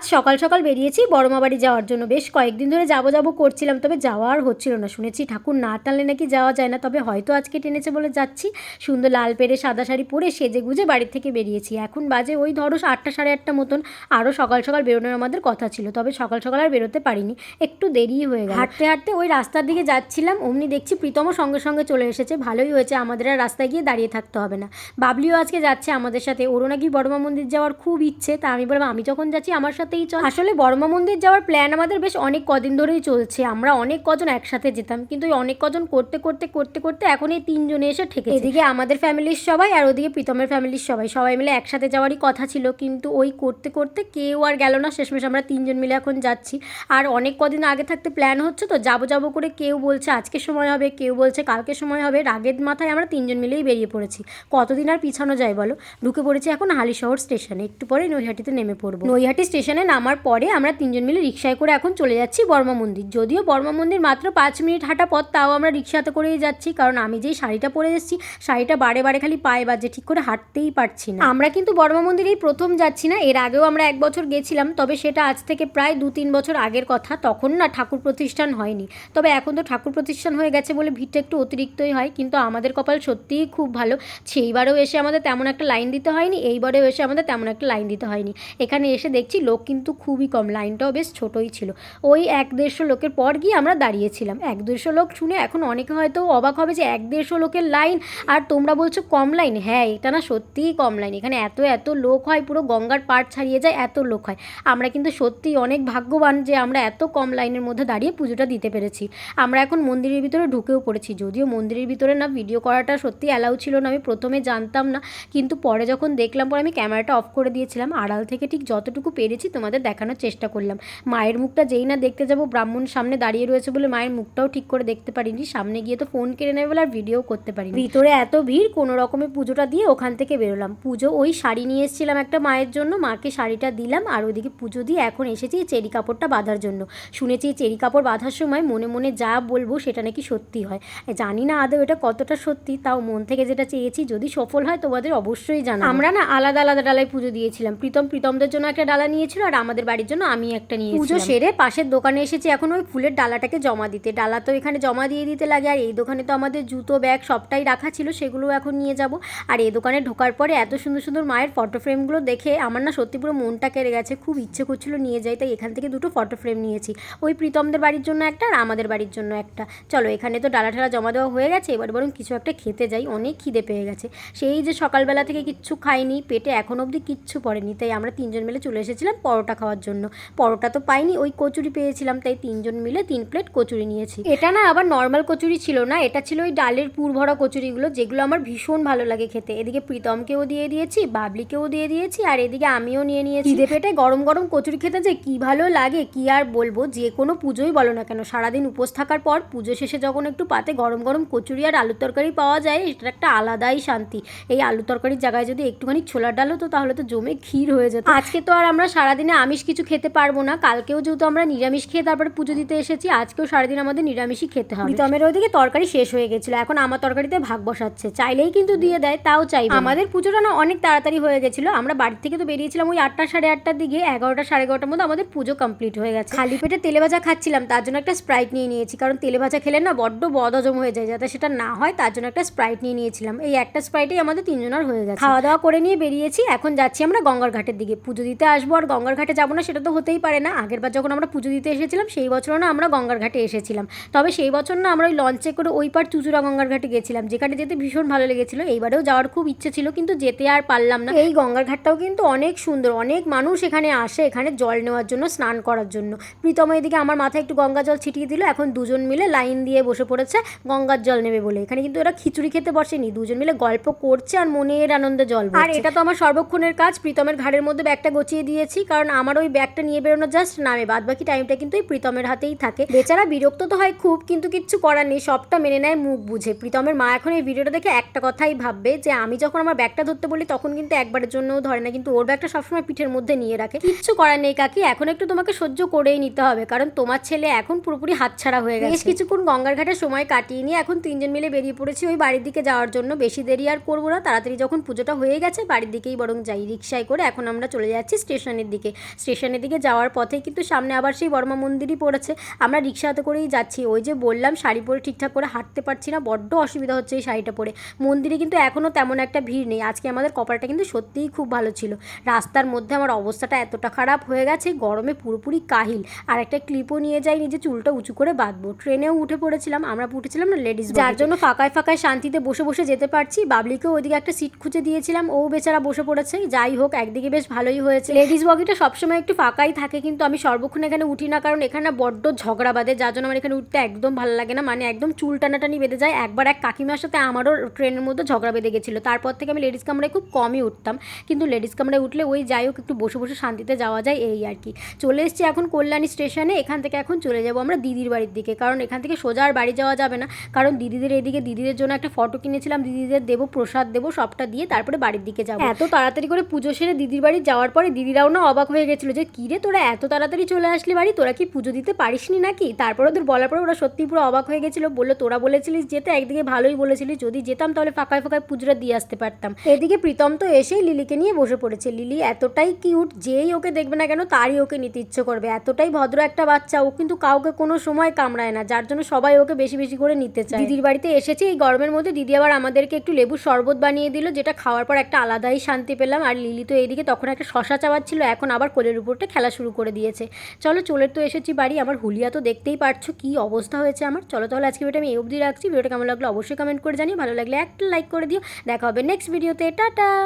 আজ সকাল সকাল বেরিয়েছি, বড়মা বাড়ি যাওয়ার জন্য। বেশ কয়েকদিন ধরে যাব যাব করছিলাম, তবে যাওয়া আর হচ্ছিল না। শুনেছি ঠাকুর না টানলে নাকি যাওয়া যায় না, তবে হয়তো আজকে টেনেছে বলে যাচ্ছি। সুন্দর লাল পেরে সাদা শাড়ি পরে সেজে গুজে বাড়ির থেকে বেরিয়েছি। এখন বাজে ওই ধরো আটটা সাড়ে আটটা মতন আরও সকাল সকাল বেরোনোর আমাদের কথা ছিল, তবে সকাল সকাল আর বেরোতে পারিনি। একটু দেরি হয়ে গেল। হাঁটতে হাঁটতে ওই রাস্তার দিকে যাচ্ছিলাম, অমনি দেখছি প্রীতমও সঙ্গে সঙ্গে চলে এসেছে। ভালোই হয়েছে, আমাদের আর রাস্তায় গিয়ে দাঁড়িয়ে থাকতে হবে না। বাবলিও আজকে যাচ্ছে আমাদের সাথে। ওরও নাকি বড়মা মন্দির যাওয়ার খুব ইচ্ছে, তা আমি বললাম, আমি যখন যাচ্ছি আমার সাথেই চল। আসলে বড়মা মন্দির যাওয়ার প্ল্যান আমাদের বেশ অনেক কদিন ধরেই চলছে। আমরা অনেক কজন একসাথে যেতাম কিন্তু ওই অনেক কজন করতে করতে করতে করতে এখন এই তিনজনে এসে ঠেকে এদিকে আমাদের ফ্যামিলির সবাই আর ওদিকে প্রীতমের ফ্যামিলির সবাই সবাই মিলে একসাথে যাওয়ারই কথা ছিল কিন্তু ওই করতে করতে কেউ আর গেল না। শেষমেশ আমরা তিনজন মিলে এখন যাচ্ছি। আর অনেক কদিন আগে থাকতে প্ল্যান হচ্ছে তো যাব যাব করে কেউ বলছে আজকে সময় হবে কেউ বলছে কালকে সময় হবে। রাগের মাথায় আমরা তিনজন মিলেই বেরিয়ে পড়েছি। কতদিন আর পিছানো যায় বলো? ঢুকে পড়েছি এখন হালিশহর স্টেশনে একটু পরে নৈহাটিতে নেমে পড়ব। নৈহাটি স্টেশনে নামার পরে আমরা তিনজন মিলে রিক্সায় করে এখন চলে যাচ্ছি বর্মা মন্দির। যদিও বর্মা মন্দির মাত্র পাঁচ মিনিট হাঁটা পথ, তাও আমরা রিক্সাতে করেই যাচ্ছি, কারণ আমি যেই শাড়িটা পরে এসেছি, শাড়িটা বারে বারে খালি পায়ে বাজে, ঠিক করে হাঁটতেই পারছি না। আমরা কিন্তু বর্মা মন্দিরেই প্রথম যাচ্ছি না, এর আগেও আমরা এক বছর গেছিলাম, তবে সেটা আজ থেকে প্রায় দু তিন বছর আগের কথা, তখন না ঠাকুর প্রতিষ্ঠান হয়নি। তবে এখন তো ঠাকুর প্রতিষ্ঠান হয়ে গেছে বলে ভিড়টা একটু অতিরিক্তই হয়, কিন্তু আমাদের কপাল সত্যিই খুব ভালো। সেইবারেও এসে আমাদের তেমন একটা লাইন দিতে হয়নি, এইবারেও এসে আমাদের তেমন একটা লাইন দিতে হয়নি। এখানে এসে দেখছি লোক কিন্তু খুবই কম, লাইনটাও বেশ ছোটোই ছিল। ওই এক দেড়শো লোকের পর গিয়ে আমরা দাঁড়িয়েছিলাম। এক দেড়শো লোক শুনে এখন অনেকে হয়তো অবাক হবে যে এক দেড়শো লোকের লাইন আর তোমরা বলছো কম লাইন? হ্যাঁ এটা না সত্যিই কম লাইন। এখানে এত এত লোক হয়, পুরো গঙ্গার পাড় ছাড়িয়ে যায়, এত লোক হয়। আমরা কিন্তু সত্যিই অনেক ভাগ্যবান যে আমরা এত কম লাইনের মধ্যে দাঁড়িয়ে পুজোটা দিতে পেরেছি। আমরা এখন মন্দিরের ভিতরে ঢুকেও পড়েছি। যদিও মন্দিরের ভিতরে না ভিডিও করাটা সত্যি অ্যালাউ ছিল না, আমি প্রথমে জানতাম না। কিন্তু পরে যখন দেখলাম, পরে আমি ক্যামেরাটা অফ করে দিয়েছিলাম। আড়াল থেকে ঠিক যতটুকু পেরেছি তোমাদের দেখানোর চেষ্টা করলাম। মায়ের মুখটা যেই না দেখতে যাব ব্রাহ্মণ সামনে দাঁড়িয়ে রয়েছে বলে মায়ের মুখটাও ঠিক করে দেখতে পারিনি। সামনে গিয়ে তো ফোন কেড়ে নেবে বলে আর ভিডিও করতে পারিনি। ভিতরে এত ভিড়, কোনো রকমে পুজোটা দিয়ে ওখান থেকে বেরোলাম। পুজো ওই শাড়ি নিয়ে এসেছিলাম একটা মায়ের জন্য, মাকে শাড়িটা দিলাম আর ওদিকে পুজো দিয়ে এখন এসেছি চেরি কাপড়টা বাঁধার জন্য। শুনেছি চেরি কাপড় বাঁধার সময় মনে মনে যা বলব সেটা নাকি সত্যি হয়। জানি না আদৌ এটা কতটা সত্যি, তাও মন থেকে যেটা চেয়েছি যদি সফল হয় তোমাদের অবশ্যই জানা আমরা না আলাদা আলাদা ডালায় পুজো দিয়েছিলাম। প্রীতম, প্রীতমদের জন্য একটা ডালা নিয়েছিল আর আমাদের বাড়ির জন্য আমি একটা নিয়ে পুজো সেরে পাশের দোকানে এসেছি এখন ওই ফুলের ডালাটাকে জমা দিতে। ডালা তো এখানে জমা দিয়ে দিতে লাগে আর এই দোকানে তো আমাদের জুতো ব্যাগ সবটাই রাখা ছিল সেগুলো এখন নিয়ে যাব। আর এই দোকানে ঢোকার পরে এত সুন্দর সুন্দর মায়ের ফটো ফ্রেমগুলো দেখে আমার না সত্যি পুরো মনটা কেড়ে গেছে খুব ইচ্ছে করছিল নিয়ে যাই তাই এখান থেকে দুটো ফটো ফ্রেম নিয়েছি। ওই প্রীতমদের বাড়ির জন্য একটা আর আমাদের বাড়ির জন্য একটা। চলো এখানে তো ডালা ঠালা জমা দেওয়া হয়ে গেছে এবার বরং কিছু একটা খেতে যাই অনেক খিদে পেয়ে গেছে। সেই যে সকালবেলা থেকে কিচ্ছু খাইনি পেটে এখন অবধি কিচ্ছু পড়েনি তাই আমরা তিনজন মিলে চলে এসেছিলাম পরোটা খাওয়ার জন্য। পরোটা তো পাইনি, ওই কচুরি পেয়েছিলাম, তাই তিনজন মিলে তিন প্লেট কচুরি নিয়েছি। এটা না আবার নর্মাল কচুরি ছিল না, এটা ছিল ওই ডালের পুর ভরা কচুরিগুলো, যেগুলো আমার ভীষণ ভালো লাগে খেতে। এদিকে প্রীতমকেও দিয়ে দিয়েছি, বাবলিকেও দিয়ে দিয়েছি, আর এদিকে আমিও নিয়ে নিয়েছি। খিদে পেটে গরম গরম কচুরি খেতে যে কি ভালো লাগে, কি আর বলব, যে কোনো পুজোই বলো না কেন। সারাদিন উপোস থাকার পর, পুজো শেষে যখন একটু পাতে গরম গরম কচুরি আর আলুর তরকারি পাওয়া যায় এটা একটা আলাদাই শান্তি। এই আলু তরকারির জায়গায় যদি একটুখানি ছোলার ডাল হতো, তাহলে তো জমে ক্ষীর হয়ে যেত। আজকে তো আর আমরা সারাদিনে আমিষ কিছু খেতে পারব না। কালকেও যেহেতু আমরা নিরামিষ খেয়ে তারপরে পুজো দিতে এসেছি আজকেও সারাদিন আমাদের নিরামিষই খেতে হবে। প্রীতমের ওইদিকে তরকারি শেষ হয়ে গেছিল এখন আমার তরকারিতে ভাগ বসাচ্ছে। চাইলেই কিন্তু দিয়ে দেয় তাও চাই আমাদের পুজোটা না অনেক তাড়াতাড়ি হয়ে গেছিল আমরা বাড়ি থেকে তো বেরিয়েছিলাম ওই আটটা সাড়ে আটটার দিকে এগারোটা সাড়ে এগারোটার মধ্যে আমাদের পুজো কমপ্লিট হয়ে গেছে। খালি পেটে তেলে ভাজা খাচ্ছিলাম তার জন্য একটা স্প্রাইট নিয়ে নিয়েছি কারণ তেলে ভাজা খেলে না বড্ড বদহজম হয়ে যায় যাতে সেটা না হয় তার জন্য একটা স্প্রাইট নিয়ে নিয়েছিলাম। এই একটা স্প্রাইটেই আমাদের তিনজনের হয়ে গেছে। খাওয়া দাওয়া করে নিয়ে বেরিয়েছি এখন যাচ্ছি আমরা গঙ্গার ঘাটের দিকে। পুজো দিতে আসব আর গঙ্গার ঘাটে যাব না, সেটা তো হতেই পারে না। আগের বার যখন আমরা পুজো দিতে এসেছিলাম, সেই বছরও না আমরা গঙ্গার ঘাটে এসেছিলাম। তবে সেই বছর না আমরা ওই লঞ্চে করে ওই পার চুচুড়া গঙ্গার ঘাটে গেছিলাম, যেখানে যেতে ভীষণ ভালো লেগেছিল। এইবারেও যাওয়ার খুব ইচ্ছে ছিল, কিন্তু যেতে আর পারলাম না। এই গঙ্গার ঘাটটাও কিন্তু অনেক সুন্দর, অনেক মানুষ এখানে আসে, এখানে জল নেওয়ার জন্য, স্নান করার জন্য। প্রীতম এদিকে আমার মাথায় একটু গঙ্গা জল ছিটিয়ে দিল, এখন দুজন মিলে লাইন দিয়ে বসে পড়েছে, গঙ্গার জল নেবে বলে। এখানে কিন্তু এরা খিচুড়ি খেতে বসেনি, দুজন মিলে গল্প করছে আর মনের আনন্দে জল আর এটা তো আমার সর্বক্ষণের কাজ, প্রীতমের ঘাড়ের মধ্যে ব্যাগটা গচিয়ে দিয়েছি, কারণ আমার ওই ব্যাগটা নিয়ে বেরোনো জাস্ট নামে বাদ বাকি টাইমটা কিন্তু এই প্রীতমের হাতেই থাকে। বেচারা বিরক্ত তো হয় খুব কিন্তু কিচ্ছু করার নেই সবটা মেনে নেয় মুখ বুঝে। প্রীতমের মা এখন এই ভিডিওটা দেখে একটা কথাই ভাববে যে আমি যখন আমার ব্যাগটা ধরতে বলি তখন কিন্তু একবারের জন্যও ধরে না কিন্তু ওর ব্যাগটা সবসময় পিঠের মধ্যে নিয়ে রাখে। কিচ্ছু করার নেই কাকি এখন একটু তোমাকে সহ্য করেই নিতে হবে কারণ তোমার ছেলে এখন পুরোপুরি হাতছাড়া হয়ে গেছে। বেশ কিছুক্ষণ গঙ্গার ঘাটে সময় কাটিয়ে নিয়ে এখন তিনজন মিলে বেরিয়ে পড়েছি ওই বাড়ির দিকে যাওয়ার জন্য। বেশি দেরি আর করব না তাড়াতাড়ি যখন পুজোটা হয়ে গেছে বাড়ির দিকেই বরং যাই রিক্সায় করে। এখন আমরা চলে যাচ্ছি স্টেশনের দিকে। স্টেশনের দিকে যাওয়ার পথে কিন্তু সামনে আবার সেই বর্মা মন্দিরই পড়েছে। আমরা রিক্সাতে করেই যাচ্ছি। ওই যে বললাম শাড়ি পরে ঠিকঠাক করে হাঁটতে পারছি না বড্ড অসুবিধা হচ্ছে এই শাড়িটা পরে। মন্দিরে কিন্তু এখনও তেমন একটা ভিড় নেই। আজকে আমাদের কপালটা কিন্তু সত্যিই খুব ভালো ছিল। রাস্তার মধ্যে আমার অবস্থাটা এতটা খারাপ হয়ে গেছে গরমে পুরোপুরি কাহিল। আর একটা ক্লিপও নিয়ে যাই নিজে চুলটা উঁচু করে বাঁধবো। ট্রেনেও উঠে পড়েছিলাম আমরা উঠেছিলাম না লেডিস যার জন্য ফাঁকায় ফাঁকায় শান্তিতে বসে বসে যেতে পারছি। বাবলিকেও ওইদিকে একটা সিট খুঁজে দিয়েছিলাম। ও বেচারা বসে পড়েছে। যাই হোক একদিকে বেশ ভালোই হয়েছে। লেডিস বগিটা সবসময় একটু ফাঁকাই থাকে, কিন্তু আমি সর্বক্ষণ এখানে উঠি না, কারণ এখানে বড্ড ঝগড়া বাঁধে, যার জন্য আমার এখানে উঠতে একদম ভালো লাগে না। মানে একদম চুল টানাটানি বেঁধে যায়। একবার এক কাকিমার সাথে আমারও ট্রেনের মধ্যে ঝগড়া বেঁধে গেছিল। তারপর থেকে আমি লেডিস কামরায় খুব কমই উঠতাম। কিন্তু লেডিস কামরায় উঠলে ওই যাই হোক, একটু বসে বসে শান্তিতে যাওয়া যায়, এই আর কি। চলে এসেছি এখন কল্যাণী স্টেশনে। এখান থেকে এখন চলে যাব আমরা দিদির বাড়ির দিকে, কারণ এখান থেকে সোজা আর বাড়ি যাওয়া যাবে না। কারণ দিদিদের এদিকে, দিদিদের জন্য একটা ফটো কিনেছিলাম, দিদিদের দেবো, প্রসাদ দেবো, সবটা দিয়ে তারপরে বাড়ির দিকে যাব। এত তাড়াতাড়ি করে পুজো সেরে দিদির বাড়ি যাওয়ার পরে দিদিরাও না অবাক হয়ে গেছিল যে, কিরে, তোরা এত তাড়াতাড়ি চলে আসলি বাড়ি? তোরা কি পুজো দিতে পারিসনি নাকি? তারপরে ওদের বলার পরে ওরা সত্যি পুরো অবাক হয়ে গেছিল। বলল, তোরা বলেছিলিস যেতে, একদিকে ভালোই বলেছিলিস, যদি যেতাম তাহলে ফাঁকায় ফাঁকায় পুজোটা দিয়ে আসতে পারতাম। এদিকে প্রীতম তো এসেই লিলিকে নিয়ে বসে পড়েছে। লিলি এতটাই কিউট, যেই ওকে দেখবে না কেন, তারই ওকে নিতে ইচ্ছে করবে। এতটাই ভদ্র একটা বাচ্চা, ও কিন্তু কাউকে কোনো সময় কামড়ায় না, যার জন্য সবাই ওকে বেশি বেশি করে নিতে চায়। দিদির বাড়িতে এসেছে এই গরমের মধ্যে, দিদি আবার আমাদেরকে একটু লেবুর শরবত বানিয়ে দিল, যেটা খাওয়ার পর একটা আলাদাই শান্তি পেলাম। আর লিলি তো এইদিকে তখন একটা শশা চাওয়াচ্ছিল এখন আবার কোলের উপরটা খেলা শুরু করে দিয়েছে। চলো চলের তো এসেছি বাড়ি। আমার হুলিয়া তো দেখতেই পারছ কি অবস্থা হয়েছে আমার। চলো তাহলে আজকে ভিডিও আমি এই অবধি রাখছি। ভিডিওটা কেমন লাগল অবশ্যই কমেন্ট করে জানিয়ে ভালো লাগলে একটা লাইক করে দিও। দেখা হবে নেক্সট ভিডিওতে টাটা!